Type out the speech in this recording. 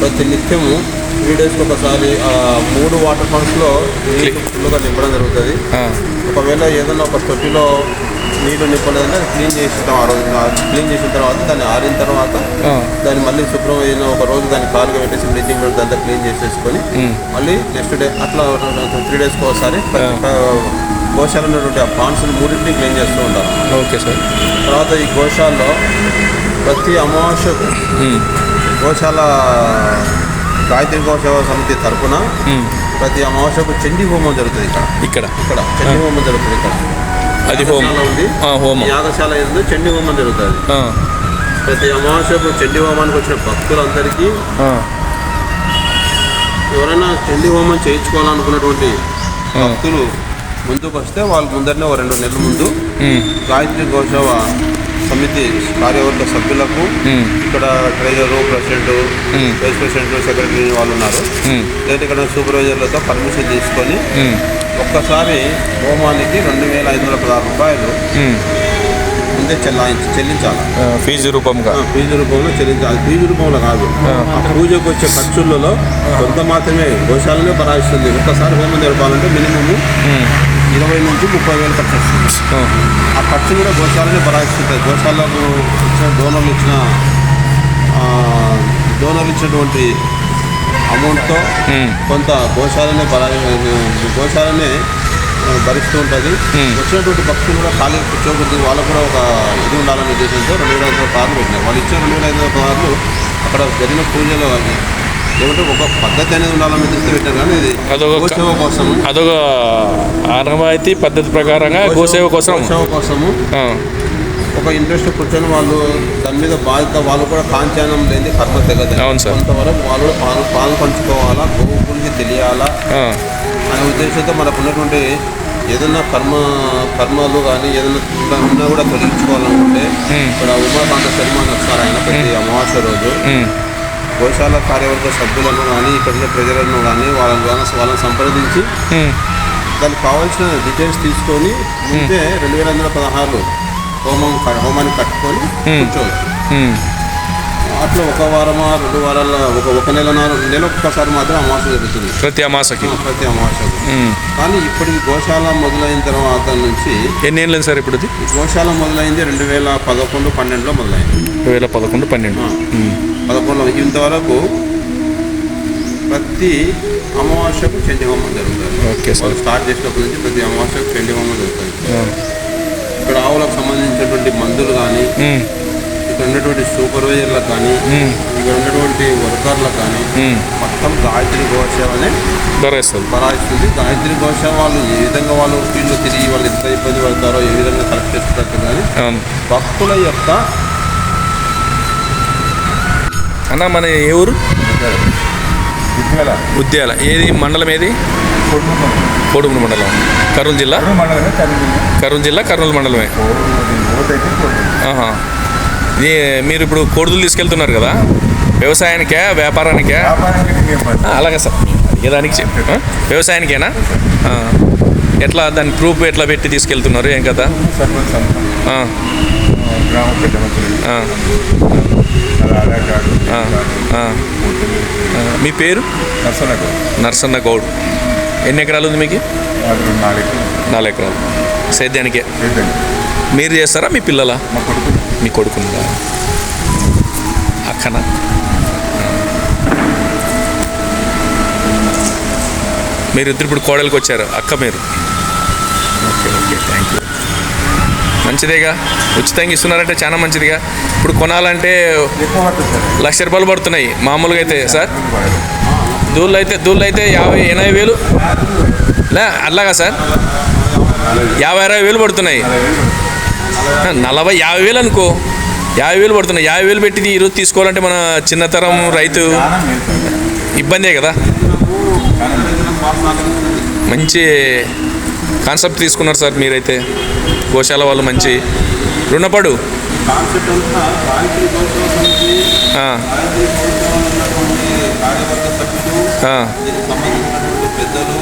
ప్రతి నిత్యము త్రీ డేస్కి ఒకసారి మూడు వాటర్ ఫాల్స్లో నీళ్ళు ఫుల్గా నింపడం జరుగుతుంది. ఒకవేళ ఏదైనా ఒక తొట్టిలో నీళ్ళు నింపలేదంటే క్లీన్ చేసిన ఆ రోజు క్లీన్ చేసిన తర్వాత దాన్ని ఆరిన తర్వాత దాన్ని మళ్ళీ శుభ్రం అయిన ఒక రోజు దాన్ని కాలుగా పెట్టేసి బ్లీచింగ్ పౌడర్ అంతా క్లీన్ చేసేసుకొని మళ్ళీ నెక్స్ట్ డే అట్లా త్రీ డేస్కి ఒకసారి ప్రతి గోశాల ఉన్నటువంటి ఆ పాండ్స్ని మూడింటిని క్లీన్ చేస్తూ ఉంటారు. Okay sir. తర్వాత ఈ గోశాలలో ప్రతి అమావాస్యకు గోశాల గాయత్రి గోసేవ సమితి తరపున ఉమ్, ప్రతి అమావాస్యకు చండీ హోమం జరుగుతుంది ఇక్కడ. ఇక్కడ. ఇక్కడ చండీ హోమం జరుగుతుంది ఇక్కడ. అది హోమం. ఉంది హోమం. యాగశాల ఏందో చండీ హోమం జరుగుతుంది. ప్రతి అమావాస్యకు చండీ హోమానికి వచ్చిన భక్తులందరికీ ఎవరైనా చండీ హోమం చేయించుకోవాలనుకున్నటువంటి. భక్తులు ముందుకు వస్తే వాళ్ళు ముందరనే ఒక రెండు నెలల ముందు గాయత్రి గోసేవ సమితి కార్యవర్గ సభ్యులకు ఇక్కడ treasurer president vice president secretary వాళ్ళు ఉన్నారు. లేదా ఇక్కడ సూపర్వైజర్లతో పర్మిషన్ తీసుకొని ఒక్కసారి హోమానికి రెండు వేల ఐదు వందల పదహారు రూపాయలు. ముందే చెల్లాయించి చెల్లించాలి? ఫీజు రూపంగా. ఫీజు రూపంలో చెల్లించాలి. ఫీజు రూపంలో కాదు. ఆ. పూజకు వచ్చే ఖర్చులలో కొంత మాత్రమే గోశాలనే బరాయిస్తుంది ఒక్కసారి హోమం జరపాలంటే మినిమము ఇరవై నుంచి ముప్పై వేలు ఖర్చు వస్తుంది ఆ, ఖర్చు కూడా గోశాలనే బరాయిస్తుంటుంది గోశాలకు ఇచ్చిన డోనర్లు ఇచ్చిన డోనర్లు ఇచ్చినటువంటి అమౌంట్తో కొంత గోశాలనే బరాయి గోశాలనే భరిస్తూ ఉంటుంది. వచ్చినటువంటి భక్తులు కూడా ఖాళీ కూర్చోకూడదు వాళ్ళకు కూడా ఒక ఇది ఉండాలనే ఉద్దేశంతో రెండు వేల ఐదు వందల కార్లు పెట్టినారు. వాళ్ళు ఇచ్చిన రెండు వేల ఐదు వందల కార్లు అక్కడ జరిగిన పూజలు ఏమంటే ఒక పద్ధతి అనేది ఉండాలని ఉద్దేశంతో పెట్టారు. కానీ ఇది గోసేవ కోసము అదొక ఆనవాయితీ పద్ధతి ప్రకారంగా గోసేవ కోసం. గోసేవ కోసము ఒక ఇంట్రెస్ట్ కూర్చొని వాళ్ళు దాని మీద బాధ్యత వాళ్ళు కూడా కాంచానం లేని కర్మ తెగదు. కొంతవరకు వాళ్ళు పాలు పాలు పంచుకోవాలా గోవు గురించి తెలియాలా అనే ఉద్దేశంతో మనకు ఉన్నటువంటి ఏదైనా కర్మ కర్మలు కానీ ఏదైనా ఉన్నా కూడా తొలగించుకోవాలనుకుంటే. ఇక్కడ ఉమాకాంత శర్మని వస్తారు ఆయన ప్రతి అమావాస్య రోజు గోశాల కార్యవర్గ సభ్యులను కానీ ఇక్కడ ప్రజలను కానీ వాళ్ళని వాళ్ళని వాళ్ళని సంప్రదించి దానికి కావాల్సిన డీటెయిల్స్ తీసుకొని ముందే రెండు వేల వందల పదహారు హోమం హోమాన్ని కట్టుకొని. కూర్చోవచ్చు. అట్లా ఒక వారమా రెండు వారాల ఒక ఒక నెల నెల ఒక్కసారి మాత్రం అమావాస్య జరుగుతుంది. ప్రతి అమాసకి ప్రతి ఉమ్. కానీ ఇప్పటికి గోశాల మొదలైన తర్వాత నుంచి ఎన్ని ఏళ్ళు సార్ ఇప్పుడు గోశాల మొదలైంది రెండు వేల పదకొండు పన్నెండులో మొదలైంది. రెండు వేల పదకొండు పన్నెండు. పదకొండులో. ఇంతవరకు ప్రతి అమావాస్యకు చండీ హోమం జరుగుతుంది. Okay sir. స్టార్ట్ చేసినప్పటి నుంచి ప్రతి అమావాస్యకు చండీ హోమం జరుగుతుంది. ఇక్కడ ఆవులకు సంబంధించినటువంటి మందులు కానీ ఇక్కడ ఉన్నటువంటి సూపర్వైజర్లకు కానీ ఇక్కడ ఉన్నటువంటి వర్కర్లకు కానీ. మొత్తం గాయత్రి గోసేవనే ధరేస్తుంది బరాయిస్తుంది గాయత్రి గోసేవ వాళ్ళు ఏ విధంగా వాళ్ళు ఫీల్డ్లో తిరిగి వాళ్ళు ఎంత ఇబ్బంది పడతారో ఏ విధంగా కలెక్ట్ చేసుకుంటారు కానీ భక్తుల యొక్క అన్న మన ఏ ఊరు? ఉద్యాల. ఏది? మండలం ఏది? కోడుమూరు మండలం. కర్నూలు జిల్లా? కర్నూలు జిల్లా. కర్నూలు మండలమే. మీరు ఇప్పుడు కోడుదులు తీసుకెళ్తున్నారు కదా? వ్యవసాయానికే వ్యాపారానికే? అలాగే సార్. అడిగేదానికి చెప్పు? వ్యవసాయానికేనా. ఎట్లా దాని ప్రూఫ్ ఎట్లా పెట్టి తీసుకెళ్తున్నారు? ఏం కదా మీ పేరు? నర్సన్న గౌడ్ ఎన్ని ఎకరాలు ఉంది మీకు? నాలుగు ఎకరాలు. సేద్యానికే. మీరు చేస్తారా మీ పిల్లలా? మీ కొడుకుందా అక్కన మీరు ఇద్దరు ఇప్పుడు కోడలికి వచ్చారు అక్క మీరు. ఓకే ఓకే థ్యాంక్ యూ మంచిదేగా? ఉచితంగా ఇస్తున్నారంటే చాలా మంచిదిగా. ఇప్పుడు కొనాలంటే లక్ష రూపాయలు పడుతున్నాయి మామూలుగా అయితే సార్? దూళ్ళు అయితే దూళ్ళు అయితే యాభై ఎనభై వేలు. లే అలాగా సార్? యాభై అరవై వేలు పడుతున్నాయి. నలభై యాభై వేలు అనుకో. యాభై వేలు పడుతున్నాయి. యాభై వేలు పెట్టి ఈరోజు తీసుకోవాలంటే మన చిన్నతరం రైతు ఇబ్బందే కదా. మంచి కాన్సెప్ట్ తీసుకున్నారు సార్ మీరైతే. గోశాల వాళ్ళు మంచి. రుణపడు. పెద్దలు